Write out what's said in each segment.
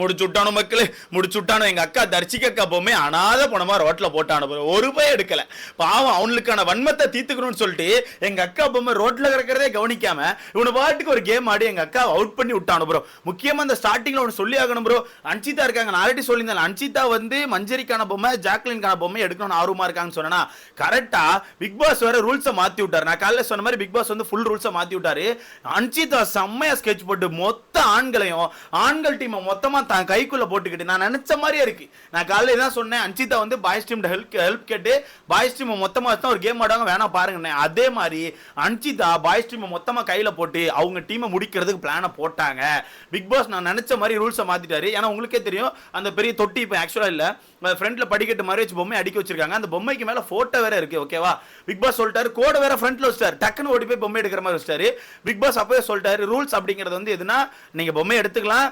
முடிச்சுட்டானு மக்களே? முடிச்சு எங்கள் அக்கா தர்ச்சிக்கு அக்கா பொம்மை அனாத போனமா ரோட்டில் போட்டானு ஒரு பய எடுக்கலை. பாவம் அவனுக்கான வன்மத்தை தீர்த்துக்கணும்னு சொல்லிட்டு எங்கள் அக்கா பொம்மை ரோட்டில் கிடக்கிறதே கவனிக்காம இவனு பாட்டுக்கு ஒரு கேம் ஆடி எங்கள் அக்கா அவுட் பண்ணி விட்டானு ப்ரோ முக்கியமாக அந்த ஸ்டார்டிங்கில் ஒன்று சொல்லி ஆகணும் ப்ரோ அன்சிதா இருக்காங்க. நான் ஆல்ரெடி சொல்லியிருந்தேன் அன்சிதா வந்து மஞ்சரிக்கான பொம்மை ஜாக்லின்கான பொம்மை எடுக்கணும்னு ஆர்வமாக இருக்காங்கன்னு சொன்னா கரெக்டாக பிக் பாஸ் வேற ரூல்ஸை மாற்றி விட்டார். நான் காலையில் சொன்ன மாதிரி பிக் பாஸ் வந்து ஃபுல் ரூல்ஸை மாற்றி விட்டாரு. அன்சிதா செம்மையாக ஸ்கெட்ச் போட்டு மொத்த ஆண்களையும் ஆண்கள் டீமை மொத்தமாக எல்லாம் தான் கைக்குள்ள போட்டுக்கிட்டு நான் நினைச்ச மாதிரியே இருக்கு. நான் காலையில தான் சொன்னேன் அன்சிதா வந்து பாய்ஸ் டீம் ஹெல்ப் ஹெல்ப் கேட்டு பாய்ஸ் டீம் மொத்தமாக தான் ஒரு கேம் ஆடுவாங்க வேணா பாருங்க அதே மாதிரி அன்சிதா பாய்ஸ் டீம் மொத்தமாக கையில் போட்டு அவங்க டீமை முடிக்கிறதுக்கு பிளானை போட்டாங்க. பிக் பாஸ் நான் நினைச்ச மாதிரி ரூல்ஸை மாற்றிட்டாரு ஏன்னா உங்களுக்கே தெரியும் அந்த பெரிய தொட்டி இப்போ ஆக்சுவலாக இல்லை. ஃப்ரண்ட்ல படிக்கட்டு மாதிரி வச்சு பொம்மை அடிக்க வச்சிருக்காங்க. அந்த பொம்மைக்கு மேலே ஃபோட்டோ வேற இருக்கு ஓகேவா பிக் பாஸ் சொல்லிட்டாரு கோட வேற ஃப்ரண்ட்ல வச்சிட்டாரு. டக்குன்னு ஓடி போய் பொம்மை எடுக்கிற மாதிரி வச்சிட்டாரு. பிக் பாஸ் அப்பவே சொல்லிட்டாரு ரூல்ஸ் அப்படிங்கிறது வந்து எதுனா நீங்கள் பொம்மை எடுத்துக்கலாம்.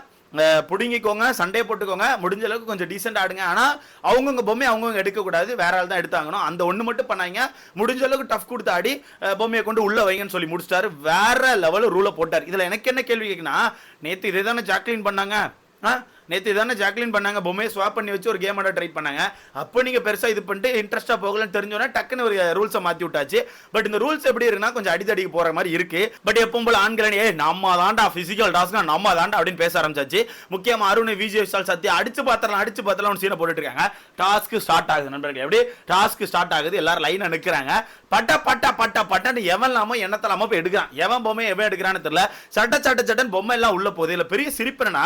பிடுங்கிக்கோங்க சண்டே போட்டுக்கோங்க முடிஞ்ச அளவுக்கு கொஞ்சம் டீசெண்ட் ஆடுங்க. ஆனால் அவங்கவுங்க பொம்மை அவங்கவுங்க எடுக்கக்கூடாது. வேற ஆள் தான் எடுத்தாங்கணும் அந்த ஒன்று மட்டும் பண்ணாங்க முடிஞ்ச அளவுக்கு டஃப் கொடுத்து ஆடி பொம்மையை கொண்டு உள்ள வைங்கன்னு சொல்லி முடிச்சிட்டாரு. வேற லெவலில் ரூலை போட்டார். இதில் எனக்கு என்ன கேள்வி கேக்குன்னா நேற்று இதே தானே ஜாக்லின் பண்ணாங்க? ஆ நேற்று தானே ஜாக்லின் பண்ணாங்க பொம்மையை ஸ்வாப் பண்ணி வச்சு ஒரு கேம் ஆட ட்ரை பண்ணாங்க. அப்போ நீங்கள் பெருசாக இது பண்ணிட்டு இன்ட்ரெஸ்ட்டாக போகலன்னு தெரிஞ்சோன்னா டக்குன்னு ஒரு ரூல்ஸை மாற்றி விட்டாச்சு. பட் இந்த ரூல்ஸ் எப்படி இருக்குன்னா கொஞ்சம் அடித்தடிக்கு போகிற மாதிரி இருக்கு. பட் எப்பவும் போல ஆண்களே ஏ நம்ம தாண்டா ஃபிசிக்கல் டாஸ்க்னா நம்ம தாண்டா அப்படின்னு பேச ஆரம்பிச்சாச்சு. முக்கியமாக அருண் விஜய் விஷால் சத்யா அடிச்சு பார்த்துலாம் அடிச்சு பார்த்தலாம் ஒன்று சீனை போட்டுட்டு இருக்காங்க. டாஸ்க் ஸ்டார்ட் ஆகுது நண்பர்கள். எப்படி? டாஸ்க் ஸ்டார்ட் ஆகுது. எல்லாரும் லைனை நிற்கிறாங்க பட்ட பட்ட பட்ட பட்டன்னு எவன் இல்லாம எண்ணத்தலாம போய் எடுக்கிறான்? எவன் பொம்மை எவன் எடுக்கிறான்னு தெரியல. சட்ட சட்ட சட்டன் பொம்மை எல்லாம் உள்ள போகுது. இல்லை பெரிய சிரிப்புனா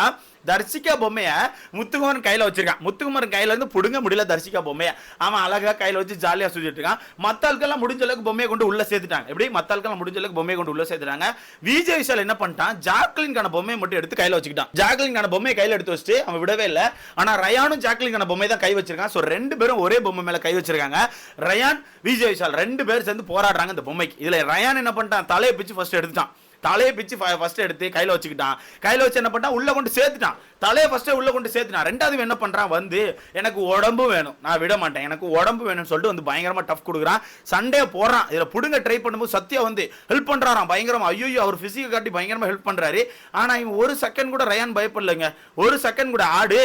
தர்சிகா பொம்மையை முத்துக்குமரன் கையில் வச்சிருக்கான். முத்துக்குமரன் கையில இருந்து பிடுங்க முடியல தர்சிகா பொம்மையை. அவன் அழகாக கையில் வச்சு ஜாலியாக சுற்றிட்டு இருக்கான். மற்ற ஆட்கள்லாம் முடிஞ்ச அளவுக்கு பொம்மையை கொண்டு உள்ள சேர்த்துட்டாங்க. எப்படி? மத்த ஆட்கள்லாம் முடிஞ்ச அளவுக்கு பொம்மையை கொண்டு உள்ள சேர்த்துட்டாங்க. விஜய் விஷால் என்ன பண்ணிட்டான்? ஜாக்லின்கான பொம்மையை மட்டும் எடுத்து கையில் வச்சுக்கிட்டான். ஜாக்லின்கான பொம்மையை கையில் எடுத்து வச்சுட்டு அவன் விடவே இல்லை. ஆனால் ரயானும் ஜாக்லின்கான பொம்மை தான் கை வச்சிருக்கான். ஸோ ரெண்டு பேரும் ஒரே பொம்மை மேலே கை வச்சிருக்காங்க. ரயான் விஜய் விஷால் ரெண்டு பேர் சேர்ந்து போராடுறாங்க இந்த பொம்மைக்கு. இதில் ரயான் என்ன பண்ணிட்டான்? தலையை பிச்சு ஃபர்ஸ்ட் எடுத்துட்டான். தலையை பிச்சு ஃபர்ஸ்ட் எடுத்து கையில் வச்சுக்கிட்டான். கையில் வச்சு என்ன பண்ணான்? உள்ளே கொண்டு சேர்த்துட்டான். தலையை ஃபஸ்ட்டே உள்ளே கொண்டு சேர்த்துட்டான். ரெண்டாவது என்ன பண்ணுறான் வந்து எனக்கு உடம்பு வேணும். நான் விட மாட்டேன். எனக்கு உடம்பு வேணும்னு சொல்லிட்டு வந்து பயங்கரமாக டஃப் கொடுக்குறான். சண்டே போடுறான். இதில் பிடுங்க ட்ரை பண்ணும்போது சத்யா வந்து ஹெல்ப் பண்ணுறாராம் பயங்கரமாக ஐயோ அவர் ஃபிசிக்கை காட்டி பயங்கரமாக ஹெல்ப் பண்ணுறாரு ஆனால் இவன் ஒரு செகண்ட் கூட ரயான் பயப்படலைங்க. ஒரு செகண்ட் கூட ஆடு.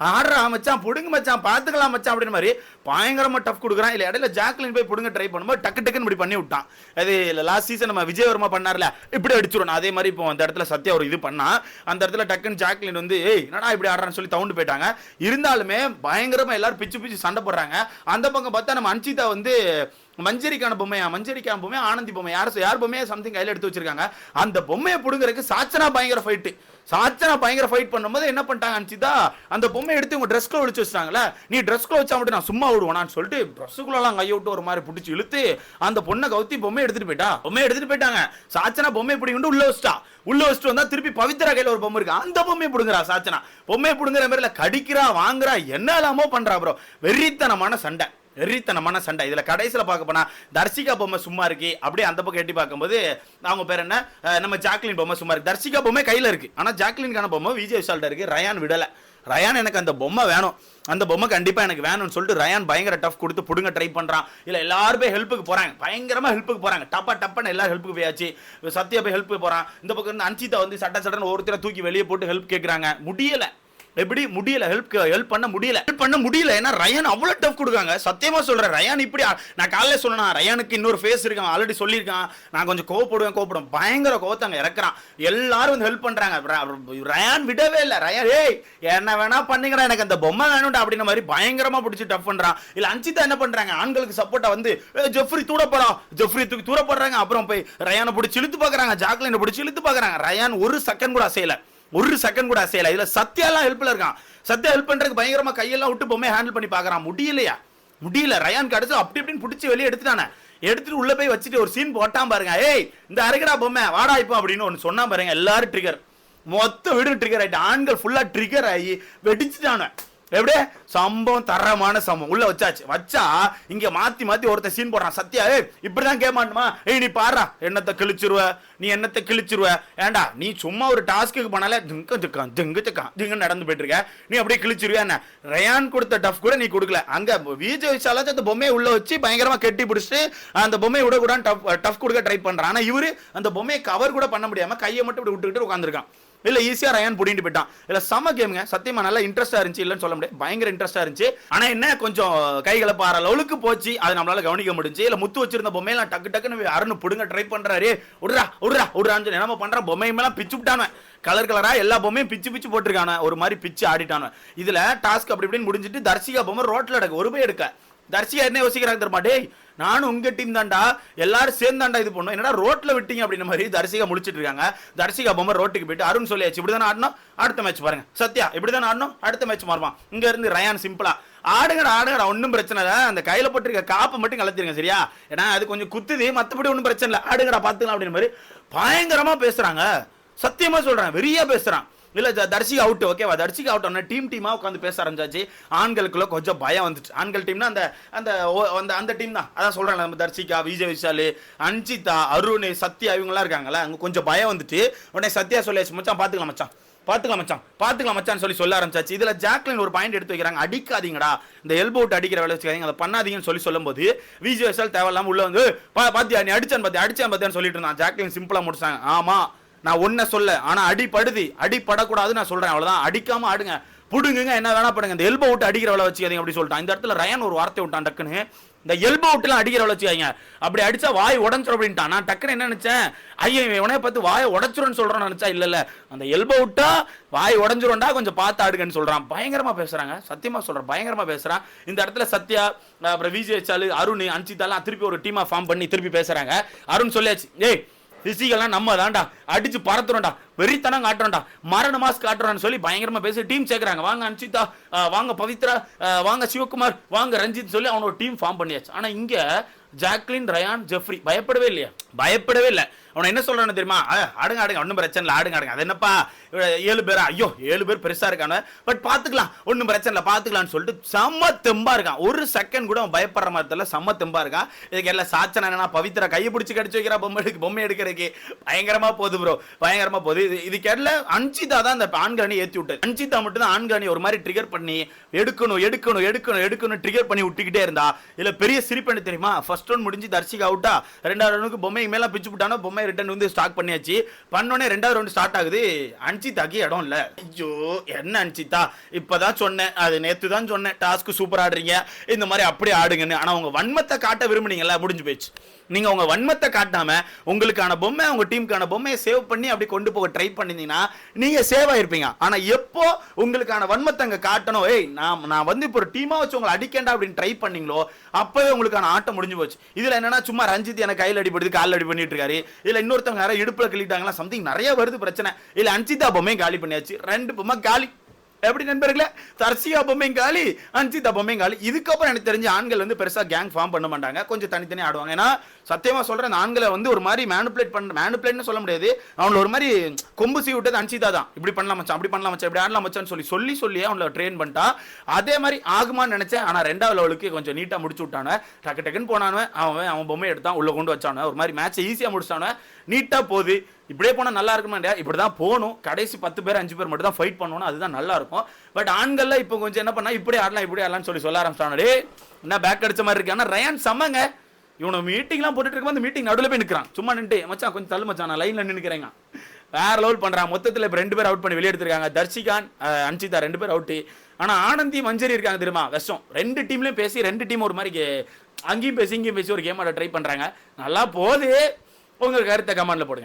ஆடுறா மச்சான் பிடுங்க மச்சான் பார்த்துக்கலாம் மச்சான் அப்படின்னு மாதிரி பயங்கரமாக டஃப் கொடுக்குறான். இல்லை இடையில ஜாக்லின் போய் பிடுங்க ட்ரை பண்ணும்போது டக்கு டக்குன்னு இப்படி பண்ணி விட்டான். அது லாஸ்ட் சீசன் நம்ம விஜயவர்மா பண்ணார்ல இப்படி அடிச்சிடணும் அதே மாதிரி இப்போ அந்த இடத்துல சத்யா ஒரு இது பண்ணா அந்த இடத்துல டக்குன்னு ஜாக்லின் வந்து ஏய் என்னடா இப்படி ஆடுறான்னு சொல்லி தவுண்டு போயிட்டாங்க. இருந்தாலுமே பயங்கரமாக எல்லாரும் பிச்சு பிச்சு சண்டை போடுறாங்க. அந்த பக்கம் பார்த்தா நம்ம அன்சிதா வந்து மஞ்சரிக்கான பொம்மையா மஞ்சரிக்கான பொம்மை ஆனந்தி பொம்மை யார் யார் பொம்மையா சம்திங் கையில் எடுத்து வச்சிருக்காங்க. அந்த பொம்மையை பிடுங்குறதுக்கு சாச்சனா பயங்கர ஃபைட்டு சாச்சனா பயங்கர ஃபைட் பண்ணும்போது என்ன பண்ணிட்டாங்க அன்சிதா? அந்த பொம்மை எடுத்து உங்க ட்ரெஸ்க்குள்ள ஒழிச்சு வச்சிட்டாங்களே நீ ட்ரெஸ்க்குள்ள வச்சா மட்டும் நான் சும்மா விடுவேனான்னு சொல்லிட்டு ட்ரெஸ்ஸுக்குள்ளலாம் கையை விட்டு ஒரு மாதிரி பிடிச்சி இழுத்து அந்த பொண்ணை கவுத்தி பொம்மையை எடுத்துட்டு போயிட்டா? பொம்மையை எடுத்துட்டு போயிட்டாங்க. சாச்சனா பொம்மை பிடிக்கிட்டு உள்ள வச்சிட்டா. உள்ள வச்சுட்டு வந்தா திருப்பி பவித்ரா கையில ஒரு பொம்மை இருக்கு. அந்த பொம்மையை பிடுங்குறா சாச்சனா. பொம்மையை பிடுங்குற மாதிரில கடிக்கிறா வாங்குறா என்ன எல்லாமோ பண்றா ப்ரோ வெறித்தனமான சண்டை. வெறித்தனமான சண்டை. இதில் கடைசியில் பார்க்க போனால் தர்சிகா பொம்மை சும்மா இருக்கு. அப்படியே அந்த பக்கம் எட்டி பார்க்கும்போது அவங்க பேர் என்ன? நம்ம ஜாக்லின் பொம்மை சும்மா இருக்கு. தர்சிகா பொம்மை கையில் இருக்கு. ஆனால் ஜாக்லின்கான பொம்மை விஜய் விஷால்ட்ட இருக்கு. ரயான் விடலை. ரயான் எனக்கு அந்த பொம்மை வேணும். அந்த பொம்மை கண்டிப்பாக எனக்கு வேணும்னு சொல்லிட்டு ரயான் பயங்கர டஃப் கொடுத்து பிடுங்க ட்ரை பண்ணுறான் இல்லை எல்லாருமே ஹெல்ப்புக்கு போகிறாங்க பயங்கரமாக ஹெல்ப்புக்கு போகிறாங்க டப்பா டப்பான்னு எல்லாரும் ஹெல்ப்புக்கு போயாச்சு. சத்யா போய் ஹெல்ப்புக்கு போகிறான் இந்த பக்கம் இருந்து அன்சிதா வந்து சட்ட சட்டன்னு ஒருத்தரை தூக்கி வெளியே போட்டு ஹெல்ப் கேட்குறாங்க முடியலை. எப்படி? முடியல. ஹெல்ப் ஹெல்ப் பண்ண முடியல. ஹெல்ப் பண்ண முடியல. ஏன்னா ரயான் அவ்வளோ டஃப் கொடுக்காங்க சத்தியமா சொல்றேன். ரயான் இப்படி நான் காலையில் சொன்னா ரயானுக்கு இன்னொரு ஃபேஸ் இருக்கான். ஆல்ரெடி சொல்லியிருக்கான். நான் கொஞ்சம் கோவப்படுவேன் கோவப்படும். பயங்கர கோவத்தாங்க இறக்குறான். எல்லாரும் வந்து ஹெல்ப் பண்றாங்க. ரயான் விடவே இல்லை. ரயான் ஏய் என்ன வேணா பண்ணுங்கிறான் எனக்கு அந்த பொம்மை வேணும்டா அப்படின்ற மாதிரி பயங்கரமா பிடிச்சி டஃப் பண்றான். இல்ல அஞ்சிதா என்ன பண்றாங்க? ஆண்களுக்கு சப்போர்ட்டா வந்து ஜெஃப்ரி தூட ஜெஃப்ரி தூக்கி தூரப்படுறாங்க. அப்புறம் போய் ரயானை பிடிச்சி இழுத்து பாக்குறாங்க. ஜாக்லினை பிடிச்சி இழுத்து பாக்குறாங்க. ரயான் ஒரு செகண்ட் கூட அசையலை. ஒரு செகண்ட் கூட அசையல. இதுல சத்யாலாம் ஹெல்ப்ல இருக்கான். சத்யா ஹெல்ப் பண்றதுக்கு பயங்கரமா கையெல்லாம் விட்டு பொம்மை ஹேண்டில் பண்ணி பாக்குறான் முடியலையா? முடியல. ரயான் கடைசி அப்படி இப்படின்னு பிடிச்சி வெளியே எடுத்துட்டானே. எடுத்துட்டு உள்ள போய் வச்சுட்டு ஒரு சீன் போட்டான் பாருங்க. ஏய் இந்த அரைக்கடா பொம்மை வாடா இப்போ அப்படின்னு ஒன்று சொன்னா பாருங்க. எல்லாரும் ட்ரிகர் மொத்த வீடு ட்ரிகர் ஆயிட்டு. ஆண்கள் ஃபுல்லா ட்ரிகர் ஆகி வெடிச்சுட்டானே எப்படியே சம்பவம் தரமான சம்பவம். உள்ள வச்சாச்சு. வச்சா இங்க மாத்தி மாத்தி ஒருத்தன் சீன் போடுறான். சத்யா ஏய் இப்படிதான் கேட்க ஏய் நீ பாடுறா. என்னத்தை கிழிச்சிருவ? நீ என்னத்தை கிழிச்சிருவ? ஏண்டா நீ சும்மா ஒரு டாஸ்க்கு பண்ணாலே திங்க ஜிக்கான் ஜிங்கு ஜிக்கான் ஜிங்கு நடந்து போயிட்டு இருக்க. நீ அப்படியே கிழிச்சிருவியா என்ன? ரயான் கொடுத்த டஃப் கூட நீ கொடுக்கல. அங்க விஜய் விஷாலாச்சும் அந்த பொம்மையை உள்ள வச்சு பயங்கரமா கெட்டி பிடிச்சிட்டு அந்த பொம்மையை விட டஃப் டஃப் கொடுக்க ட்ரை பண்றான். ஆனா இவரு அந்த பொம்மையை கவர் கூட பண்ண முடியாம கையை மட்டும் இப்படி விட்டுக்கிட்டு உட்காந்துருக்கான் இல்ல ஈஸியா ரயான் புடிட்டு போயிட்டான். இல்ல செம கேமுங்க சத்தியமா நல்லா இன்ட்ரெஸ்டா இருந்துச்சு. இல்லைன்னு சொல்ல முடியாது. பயங்கர இன்ட்ரெஸ்டா இருந்துச்சு. ஆனா என்ன கொஞ்சம் கைகளை பாற லெவலுக்கு போச்சு. அதை நம்மளால கவனிக்க முடிஞ்சு. இல்ல முத்து வச்சிருந்த பொம்மையெல்லாம் டக்கு டக்குன்னு அருண் புடுங்க ட்ரை பண்றாரு. விடுறா விடுறா உட்ரான்னு சொல்லி என்னமோ பண்ணுற பொம்மையெல்லாம் பிச்சு விட்டானு கலர் கலரா எல்லா பொம்மையும் பிச்சு பிச்சு போட்டிருக்கானு ஒரு மாதிரி பிச்சு ஆடிட்டானு இதுல டாஸ்க் அப்படி இப்படின்னு முடிஞ்சிட்டு தர்சிகா பொம்மை ரோட்ல எடுக்க ஒரு போய் எடுக்க. தர்சியா என்ன யோசிக்கிறாங்க தெரியுமா? டேய் நானும் உங்க டீம் தாண்டா எல்லாரும் சேர்ந்தாண்டா இது பண்ணோம். என்னடா ரோட்ல விட்டீங்க அப்படின்ற மாதிரி தர்சிகா முடிச்சிட்டு இருக்காங்க. தர்சிகா பொம்மை ரோட்டுக்கு போயிட்டு அருண் சொல்லியாச்சு இப்படிதானே ஆடணும்? அடுத்த மேட்ச் பாருங்க. சத்யா இப்படிதானே ஆடணும்? அடுத்த மேட்ச் மாறுவான். இங்க இருந்து ரயான் சிம்பிளா ஆடுங்கடா ஆடுங்கடா ஒன்றும் பிரச்சனை இல்லை. அந்த கையில போட்டிருக்க காப்பை மட்டும் கலத்திருங்க சரியா? ஏன்னா அது கொஞ்சம் குத்துது மற்றபடி ஒன்றும் பிரச்சனை இல்லை. ஆடுங்கடா பார்த்துக்கலாம் அப்படின்ற மாதிரி பயங்கரமா பேசுறாங்க. சத்தியமா சொல்றேன் வெறியா பேசுறான். இல்ல த- தர்ஷிகா அவுட் ஓகேவா தர்ஷிகா அவுட் ஆனால் டீம் டீமா உட்காந்து பேச ஆரம்பிச்சாச்சு. ஆண்களுக்குள்ள கொஞ்சம் பயம் வந்துச்சு. ஆண்கள் டீம்னா அந்த அந்த ஓ- அந்த அந்த டீம் தான். அதான் சொல்றேன் நம்ம தர்ஷிகா விஜய் விஷால் அன்சிதா அருண் சத்யா இவங்கலாம் இருக்காங்கல்ல அங்க கொஞ்சம் பயம் வந்துட்டு உடனே சத்யா சொல்லியாச்சு மச்சான் பாத்துக்கலாம் மச்சான். பார்த்துக்கலாம் மச்சான். பார்த்துக்கலாம் மச்சான் சொல்லி சொல்ல ஆரம்பிச்சாச்சு. இதில் ஜாக்லின் ஒரு பாயிண்ட் எடுத்து வைக்கிறாங்க. அடிக்காதீங்கடா. இந்த எல்போ விட்டு அடிக்கிற வேலை வச்சுக்காதீங்க. அதை பண்ணாதீங்கன்னு சொல்லி சொல்லும்போது விஜய் விஷால் தேவையில்லாமல் உள்ள வந்து "பா- பாத்தியா நீ அடிச்சான் பார்த்தியா அடிச்சான் பார்த்தியான்னு சொல்லிட்டு இருந்தான். ஜாக்லின் சிம்பிளாக முடிச்சாங்க. ஆமா. நான் ஒன்ன சொல்ல ஆனா அடிப்படுது அடிப்படக்கூடாதுன்னு நான் சொல்றேன் அவ்வளவுதான். அடிக்காம ஆடுங்க. புடுங்குங்க என்ன வேணா பண்ணுங்க. இந்த எல்போ விட்டு அடிக்கிற வேலை வச்சுக்காதீங்க அப்படி சொல்லிட்டான். இந்த இடத்துல ரயான் ஒரு வார்த்தை விட்டான் டக்குன்னு. இந்த எல்போ விட்டுலாம் அடிக்கிற வேலை வச்சுக்காதீங்க. அப்படி அடிச்சா வாய் உடஞ்சிரும் அப்படின்ட்டான். நான் டக்குன்னு என்ன நினைச்சேன்? ஐயோ இவன் இவனே பார்த்து வாய் உடச்சிரும்னு சொல்றான்னு நினைச்சா இல்ல இல்ல. அந்த எல்போ விட்டா வாய் உடஞ்சிரும்டா கொஞ்சம் பார்த்து ஆடுங்கன்னு சொல்றான். பயங்கரமா பேசுறாங்க. சத்தியமா சொல்றேன் பயங்கரமா பேசுறான். இந்த இடத்துல சத்யா அப்புறம் விஜய் சாலு அருண் அன்சிதாலாம் திருப்பி ஒரு டீமா ஃபார்ம் பண்ணி திருப்பி பேசுறாங்க. அருண் சொல்லியாச்சு ஏய் ரிஷிகள்லாம் நம்ம தான்டா அடிச்சு பறத்துறோம்டா வெறித்தனம் காட்டுறோம்டா. மரண மாஸ் காட்டுறோம்னு சொல்லி பயங்கரமா பேசி டீம் சேர்க்கறாங்க. வாங்க அன்சிதா வாங்க பவித்ரா வாங்க சிவகுமார் வாங்க ரஞ்சித் சொல்லி அவனோட டீம் ஃபார்ம் பண்ணியாச்சு. ஆனா இங்க ஜாக்லின் ரயான் ஜெஃப்ரி பயப்படவே இல்லையா? பயப்படவே இல்லை. அவனை என்ன சொல்றான்னு தெரியுமா? ஆடுங்க ஆடுங்க ஒன்றும் பிரச்சனை இல்லை ஆடுங்க ஆடுங்க. அது என்னப்பா? ஏழு பேரா? ஐயோ ஏழு பேர் பெருசா இருக்கானு. பட் பார்த்துக்கலாம் ஒன்றும் பிரச்சனை இல்லை பார்த்துக்கலான்னு சொல்லிட்டு செம்ம தெம்பா இருக்கான். ஒரு செகண்ட் கூட அவன் பயப்படுற மாதிரி தெரியல செம்ம தெம்பா இருக்கான். இதுக்கு எல்லாம் சாச்சனை என்னன்னா பவித்ரா கையை பிடிச்சி கடிச்சு வைக்கிறா பொம்மை எடுக்க பொம்மை எடுக்கிறதுக்கு. பயங்கரமா போகுது ப்ரோ பயங்கரமா போகுது. இது இதுக்கு எல்லாம் அன்சிதா தான் அந்த ஆண்கள் அணி ஏற்றி விட்டு அன்சிதா மட்டும் தான் ஆண்கள் அணி ஒரு மாதிரி ட்ரிகர் பண்ணி எடுக்கணும் எடுக்கணும் எடுக்கணும் எடுக்கணும் ட்ரிகர் பண்ணி விட்டுக்கிட்டே இருந்தா. இல்லை பெரிய சிரிப்பு என்ன தெரியுமா? ஃபர்ஸ்ட் ரவுண்ட் முடிஞ்சு தர்ஷிகா அவுட்டா ரெண்டாவது ரவுண்டுக்கு பொம்மை மேல பிச்சு விட்டானோ பொம்மை ரிட்டர்ன் வந்து ஸ்டாக் பண்ணியாச்சு. பண்ணோடனே ரெண்டாவது ரவுண்ட் ஸ்டார்ட் ஆகுது. அன்சிதாக்கு இடம் இல்லை. ஐயோ என்ன அன்சிதா இப்போதான் சொன்னேன். அது நேற்று தான் சொன்னேன். டாஸ்க் சூப்பர் ஆடுறீங்க. இந்த மாதிரி அப்படியே ஆடுங்கன்னு. ஆனால் உங்க வன்மத்தை காட்ட விரும்புனீங்களா முடிஞ்சு போயிடுச்சு. நீங்கள் உங்கள் வன்மத்தை காட்டாம உங்களுக்கான பொம்மை உங்கள் டீமுக்கான பொம்மையை சேவ் பண்ணி அப்படி கொண்டு போக ட்ரை பண்ணிருந்தீங்கன்னா நீங்கள் சேவ் ஆகிருப்பீங்க ஆனால் எப்போ உங்களுக்கான வன்மத்தை அங்கே காட்டணும்? ஏய் நான் நான் வந்து இப்போ ஒரு டீமாக வச்சு உங்களை அடிக்கண்டா அப்படின்னு ட்ரை பண்ணீங்களோ அப்போவே உங்களுக்கான ஆட்டம் முடிஞ்சு போச்சு. இதில் என்னன்னா சும்மா ரஞ்சித் எனக்கு கையில் அடிபடுது காலில் அடி பண்ணிட்டு இருக்காரு. இல்ல இன்னொருத்தவங்க யாரோ இடுப்புல கிள்ளிட்டாங்களா? சம்திங் நிறைய வருது பிரச்சனை. இல்ல அன்சிதா பொம்மையும் காலி பண்ணியாச்சு. ரெண்டு பொம்மை காலி. எப்படி நண்பர்களே? தர்சியா பொம்மைங்காலி அஞ்சிதா பொம்மைங்காலி இதுக்கப்புறம் எனக்கு தெரிஞ்ச ஆண்கள் வந்து பெருசாக கேங் ஃபார்ம் பண்ண மாட்டாங்க. கொஞ்சம் தனித்தனியாக ஆடுவாங்க. ஏன்னா சத்தியமாக சொல்கிறேன் அந்த ஆண்களை வந்து ஒரு மாதிரி மேனுப்ளேட் பண்ண மேனுப்ளேட்னு சொல்ல முடியாது. அவங்கள ஒரு மாதிரி கொம்பு சீ விட்டது அன்சிதா தான். இப்படி பண்ணலாம் மச்சான் அப்படி பண்ணலாம் மச்சான் இப்படி ஆடலாம் மச்சான்னு சொல்லி சொல்லி சொல்லி அவங்கள ட்ரெயின் பண்ணிட்டா. அதே மாதிரி ஆகுமான்னு நினச்சேன். ஆனால் ரெண்டாவது லெவலுக்கு கொஞ்சம் நீட்டாக முடிச்சு விட்டானே. டக்கு டக்குன்னு போனானுவன் அவன் அவன் பொம்மை எடுத்தான் உள்ளே கொண்டு வச்சானே. ஒரு மாதிரி மேட்ச்சை ஈஸியாக முடிச்சானே. நீட்டாக போகுது. இப்படியே போனால் நல்லா இருக்குமா இப்படி தான் போகணும். கடைசி பத்து பேர் அஞ்சு பேர் மட்டும் தான் ஃபைட் பண்ணணும் அதுதான் நல்லா இருக்கும். பட் ஆண்கள்ல இப்போ கொஞ்சம் என்ன பண்ணா இப்படி ஆடலாம் இப்படி ஆடலாம்னு சொல்லி சொல்ல ஆரம்பிச்சானே என்ன பேக் அடிச்ச மாதிரி இருக்கு ஆனால் ரயான் செம்மங்க. இவனை மீட்டிங்லாம் போட்டுட்டு அந்த மீட்டிங் நடுவில் போய் நிற்கிறான் சும்மா நின்று மச்சான் கொஞ்சம் தள்ளு மச்சான் நான் லைனில் நின்றுக்கிறேங்க வேற லெவல் பண்ணுறான் மொத்தத்தில் இப்போ ரெண்டு பேர் அவுட் பண்ணி வெளியே எடுத்திருக்காங்க. தர்ஷிகான் அன்சிதா ரெண்டு பேர் அவுட்டு ஆனால் ஆனந்தி மஞ்சரி இருக்காங்க தெரியுமா? விஷம். ரெண்டு டீம்லேயும் பேசி ரெண்டு டீம் ஒரு மாதிரி அங்கேயும் பேசி இங்கேயும் பேசி ஒரு கேம் ஆட ட்ரை பண்ணுறாங்க நல்லா போகுது. உங்கள் கருத்தை கமாண்டில் போடுங்க.